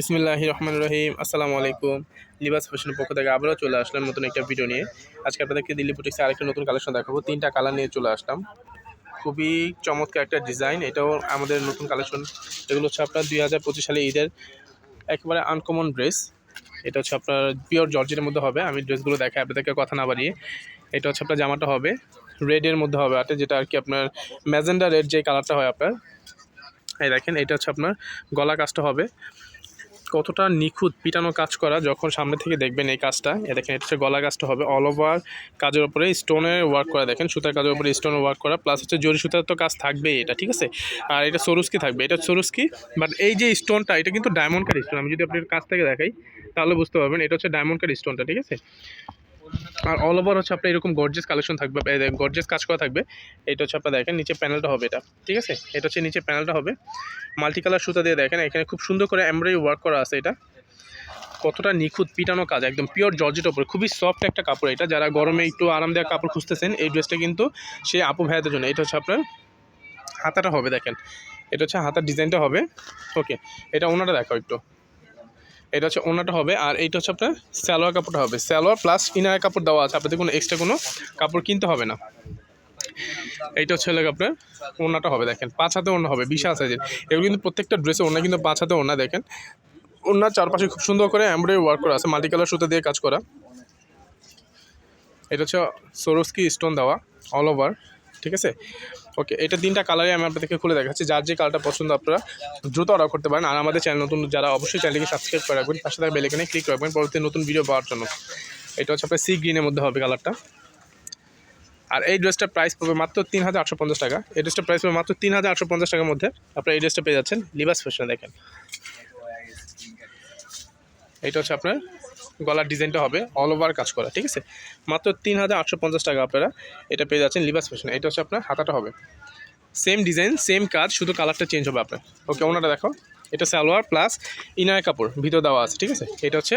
বিসমিল্লাহ রহমান রহিম, আসসালামু আলাইকুম। লিবাস ফ্যাশনের পক্ষ থেকে আবারও চলে আসলাম নতুন একটা ভিডিও নিয়ে। আজকে আপনাদেরকে দিল্লি বুটিক্সে আরেকটা নতুন কালেকশন দেখাবো। তিনটা কালার নিয়ে চলে আসলাম। খুবই চমৎকার একটা ডিজাইন, এটাও আমাদের নতুন কালেকশন। এগুলো হচ্ছে আপনার দুই হাজার পঁচিশ সালে ঈদের একেবারে আনকমন ড্রেস এটা হচ্ছে আপনার পিওর জর্জের মধ্যে হবে। আমি ড্রেসগুলো দেখাই আপনাদেরকে, কথা না বাড়িয়ে। এটা হচ্ছে আপনার জামাটা হবে রেডের মধ্যে হবে। আটে যেটা আর কি আপনার ম্যাজেন্ডা রেড যে কালারটা হয় আপনার। এই দেখেন, এটা হচ্ছে আপনার গলা কাজটা হবে। কতটা নিখুঁত পিটানো কাজ করা, যখন সামনে থেকে দেখবেন এই কাজটা, এ দেখেন এটা হচ্ছে গলা কাজটা হবে অল ওভার কাজের উপরে স্টোনের ওয়ার্ক করা, দেখেন সুতার কাজের উপরে স্টোন ওয়ার্ক করা প্লাস হচ্ছে জরি সুতার তো কাজ থাকবেই এটা, ঠিক আছে? আর এটা সরুস্কি থাকবে, এটা সরুস্কি বাট এই যে স্টোনটা এটা কিন্তু ডায়মন্ড কার স্টোন আমি যদি আপনার কাছ থেকে দেখাই, তাহলে বুঝতে পারবেন, এটা হচ্ছে ডায়মন্ড কার স্টোনটা ঠিক আছে? আর অল ওভার হচ্ছে আপনার এরকম গর্জেস কালেকশন থাকবে গর্জেস কাজ করা থাকবে। এটা হচ্ছে আপনার দেখেন নিচে প্যানেলটা হবে এটা, ঠিক আছে? এটা হচ্ছে নিচে প্যানেলটা হবে। মাল্টি কালার সুতা দিয়ে দেখেন, এখানে খুব সুন্দর করে এমব্রয়ডারি ওয়ার্ক করা আছে এটা। কতটা নিখুঁত, পিটানো কাজ, একদম পিওর জর্জেট ওপরে খুবই সফট একটা কাপড় এটা। যারা গরমে একটু আরামদায়ক কাপড় খুঁজতেছেন, এই ড্রেসটা কিন্তু সেই আপু ভাইয়াদের জন্য। এটা হচ্ছে আপনার হাতাটা হবে, দেখেন। এটা হচ্ছে হাতার ডিজাইনটা হবে। ওকে এটা ওনাটা দেখো একটু। এটা হচ্ছে ওনাটা হবে, আর এইটা হচ্ছে আপনার সালোয়ার কাপড়টা হবে। সালোয়ার প্লাস ইনার কাপড় দেওয়া আছে, আপনাদের কোনো এক্সট্রা কোনো কাপড় কিনতে হবে না। এইটা হচ্ছে হলো আপনার ওনাটা হবে, দেখেন, পাঁচ হাতে ওনা হবে, বিশাল সাইজের এগুলো কিন্তু প্রত্যেকটা ড্রেসে ওনা কিন্তু পাঁচ হাতে ওনা, দেখেন। ওনার চারপাশে খুব সুন্দর করে এমব্রয়ডারি ওয়ার্ক করা আছে মাল্টি কালার সুতা দিয়ে কাজ করা। এটা হচ্ছে সোরস্কি স্টোন দেওয়া অল ওভার ঠিক আছে? ওকে এটা তিনটা কালারই আমি আপনাদেরকে খুলে দেখাচ্ছি। যার যে কালারটা পছন্দ আপনারা দ্রুত অর্ডার করতে পারেন। আর আমাদের চ্যানেল নতুন যারা অবশ্যই চ্যানেলটিকে সাবস্ক্রাইব করে রাখবেন, পাশে থাকা বেলেখানে ক্লিক রাখবেন। পরবর্তী নতুন ভিডিও পাওয়ার জন্য। এটা হচ্ছে আপনার সি গ্রিনের মধ্যে হবে কালারটা আর এই ড্রেসটার প্রাইস পড়বে মাত্র তিন হাজার আটশো পঞ্চাশ টাকা। এই ড্রেসটার প্রাইস পড়বে মাত্র তিন হাজার আটশো পঞ্চাশ টাকার মধ্যে। আপনারা এই ড্রেসটা পেয়ে যাচ্ছেন লিবাস ফ্যাশনে দেখেন। এটা হচ্ছে আপনার গলার ডিজাইনটা হবে অল ওভার কাজ করা, ঠিক আছে? মাত্র তিন হাজার আটশো পঞ্চাশ টাকা আপনারা এটা পেয়ে যাচ্ছেন লিবাস ফ্যাশনে এটা হচ্ছে আপনার হাতাটা হবে। সেম ডিজাইন সেম কাজ, শুধু কালারটা চেঞ্জ হবে আপনার। ওকে ওনাটা দেখো। এটা সালোয়ার প্লাস ইনার কাপড়, ভিতর দেওয়া আছে, ঠিক আছে? এটা হচ্ছে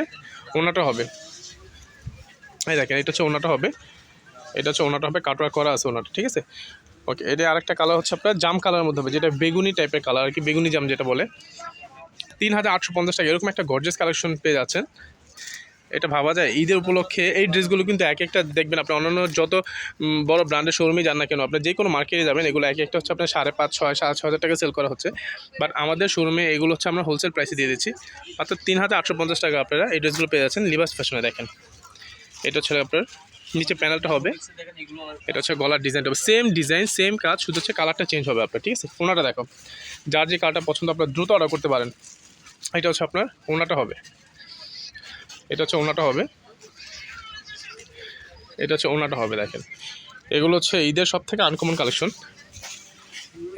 ওনাটা হবে। এই দেখেন, এটা হচ্ছে ওনাটা হবে। এটা হচ্ছে ওনাটা হবে কাটওয়ার করা আছে ওনাটা, ঠিক আছে? ওকে এটা আরেকটা কালার হচ্ছে আপনার জাম কালারের মধ্যে হবে, যেটা বেগুনি টাইপের কালার আর কি বেগুনি জাম যেটা বলে। তিন হাজার আটশো পঞ্চাশ টাকা, এরকম একটা গর্জেস কালেকশন পেয়ে যাচ্ছেন। এটা ভাবা যায়, ঈদের উপলক্ষে এই ড্রেসগুলো কিন্তু এক একটা দেখবেন আপনি, অন্যান্য যত বড় ব্র্যান্ডের শোরুমে যান না কেন, আপনি যে কোনো মার্কেটে যাবেন, এগুলো এক একটা হচ্ছে আপনার সাড়ে পাঁচ, ছয়, সাড়ে ছ হাজার টাকা সেল করা হচ্ছে। বাট আমাদের শোরুমে এগুলো হচ্ছে আমরা হোলসেল প্রাইসে দিয়ে দিচ্ছি। মাত্র তিন হাজার আটশো পঞ্চাশ টাকা আপনারা এই ড্রেসগুলো পেয়ে যাচ্ছেন লিবাস ফ্যাশনে দেখেন। এটা হচ্ছে আপনার নিচে প্যানেলটা হবে। এটা হচ্ছে গলার ডিজাইনটা হবে। সেম ডিজাইন সেম কাজ, শুধু হচ্ছে কালারটা চেঞ্জ হবে আপনার, ঠিক আছে? ওনাটা দেখো। যার যে কালারটা পছন্দ, আপনার দ্রুত অর্ডার করতে পারেন। এটা হচ্ছে আপনার ওনাটা হবে। এটা হচ্ছে ওনাটা হবে। এটা হচ্ছে ওনাটা হবে, দেখেন। এগুলো হচ্ছে ঈদের সব থেকে আনকমন কালেকশন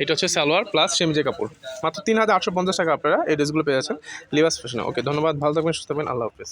এটা হচ্ছে সালোয়ার প্লাস সেমিজে কাপড়। মাত্র তিন হাজার আটশো পঞ্চাশ টাকা আপনারা এই ড্রেসগুলো পেয়ে যাচ্ছেন। লিবাস ফ্যাশনে ওকে ধন্যবাদ। ভালো থাকবেন, সুস্থ থাকবেন। আল্লাহ হাফেজ।